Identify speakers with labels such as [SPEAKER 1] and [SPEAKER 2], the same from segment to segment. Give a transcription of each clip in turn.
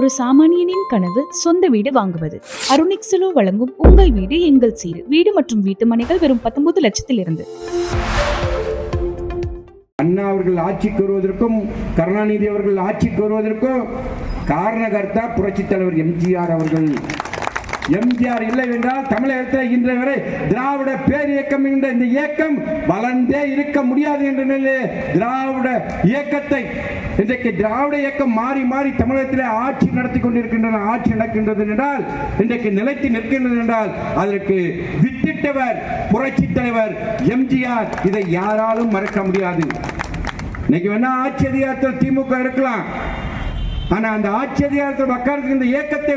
[SPEAKER 1] ஒரு சாமானியனின் கனவு சொந்த வீடு வாங்குவது. அருணிக்ஸலோ வழங்கும் உங்கள் வீடு எங்கள் சீடு வீடு மற்றும் வீட்டு மனைகள் வெறும் பத்தொன்பது லட்சத்தில் இருந்து
[SPEAKER 2] அண்ணா அவர்கள் ஆட்சிக்கு வருவதற்கும் கருணாநிதி அவர்கள் ஆட்சிக்கு வருவதற்கும் காரணகர்த்தா புரட்சித் தலைவர் எம்ஜிஆர் அவர்கள் எம்ஜிஆர் இல்லை என்றால் தமிழகத்தில் இன்றைய வரை திராவிட பேர் இயக்கம் என்ற இந்த இயக்கம் வளர்ந்தே இருக்க முடியாது என்ற நிலையில் திராவிட இயக்கத்தை இன்றைக்கு திராவிட இயக்கம் மாறி மாறி தமிழகத்தில் ஆட்சி நடத்தி கொண்டிருக்கின்றன ஆட்சி நடக்கின்றது என்றால் இன்றைக்கு நிலைத்து நிற்கின்றது என்றால் அதற்கு வித்திட்டவர் புரட்சி தலைவர் எம்ஜிஆர் இதை யாராலும் மறக்க முடியாது. இன்னைக்கு வேணா ஆட்சி அதிகாரத்தில் திமுக இருக்கலாம் ஆனா அந்த ஆட்சி அதிகாரத்தில் உட்கார்ந்து இந்த இயக்கத்தை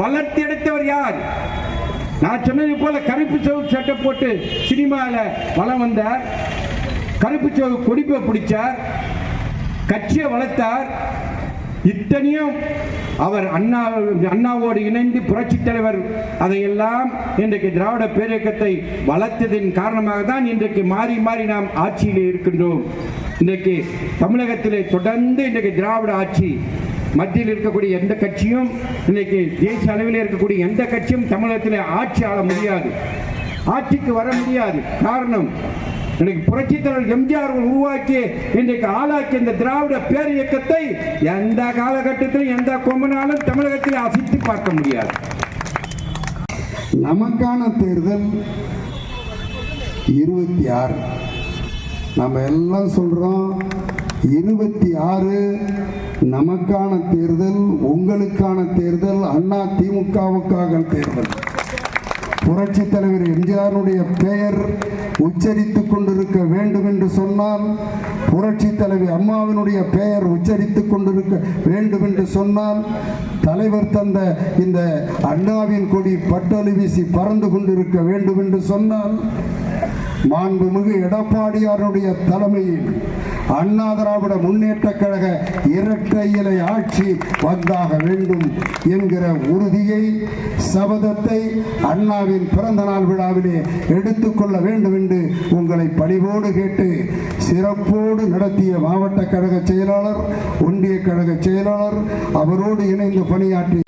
[SPEAKER 2] வளர்த்தி எடுத்தவர் யார்? நான் சொன்னது போல கருப்பு சவுக்கு சட்டை போட்டு சினிமாவில் வளம் வந்தார். கருப்பு சோவு குடிப்பை பிடிச்சார். கட்சியை வளர்த்தார். இத்தனையும் அவர் அண்ணா அண்ணாவோடு இணைந்து புரட்சி தலைவர் அதையெல்லாம் இன்றைக்கு திராவிட பேரியக்கத்தை வளர்த்ததின் காரணமாக தான் இன்றைக்கு மாறி மாறி நாம் ஆட்சியில் இருக்கின்றோம். இன்றைக்கு தமிழகத்திலே தொடர்ந்து இன்றைக்கு திராவிட ஆட்சி மத்தியில் இருக்கக்கூடிய எந்த கட்சியும் இன்னைக்கு தேசிய அளவில் இருக்கக்கூடிய எந்த கட்சியும் தமிழகத்தில் ஆட்சி ஆள முடியாது. ஆட்சிக்கு வர முடியாது. காரணம் இன்னைக்கு புரட்சித்தலைவர் எம்ஜிஆர் உருவாக்கி இன்றைக்கு ஆளாக்கிய இந்த திராவிட பேர் இயக்கத்தை எந்த காலகட்டத்திலும் எந்த கொம்பனாலும் தமிழகத்தில் அசைத்து பார்க்க முடியாது.
[SPEAKER 3] நமக்கான தேர்தல் இருபத்தி ஆறு. நம்ம எல்லாம் சொல்றோம் இருபத்தி ஆறு நமக்கான தேர்தல் உங்களுக்கான தேர்தல் அண்ணா திமுகவுக்காக தேர்தல். புரட்சி தலைவர் எம்ஜிஆருடைய பெயர் உச்சரித்துக் கொண்டிருக்க வேண்டும் என்று சொன்னால் புரட்சி தலைவி அம்மாவினுடைய பெயர் உச்சரித்துக் கொண்டிருக்க வேண்டும் என்று சொன்னால் தலைவர் தந்த இந்த அண்ணாவின் கொடி பட்டொலி வீசி பறந்து கொண்டிருக்க வேண்டும் என்று சொன்னால் மாண்புமிகு எடப்பாடியாருடைய தலைமையில் அண்ணா திராவிட முன்னேற்ற கழக இரட்டை இலை ஆட்சி வந்தாக வேண்டும் என்கிற உறுதியை சபதத்தை அண்ணாவின் அண்ணாவின் பிறந்த நாள் விழாவிலே எடுத்துக்கொள்ள வேண்டும் என்று உங்களை பணிவோடு கேட்டு சிறப்போடு நடத்திய மாவட்ட கழக செயலாளர் ஒன்றிய கழக செயலாளர் அவரோடு இணைந்து பணியாற்றி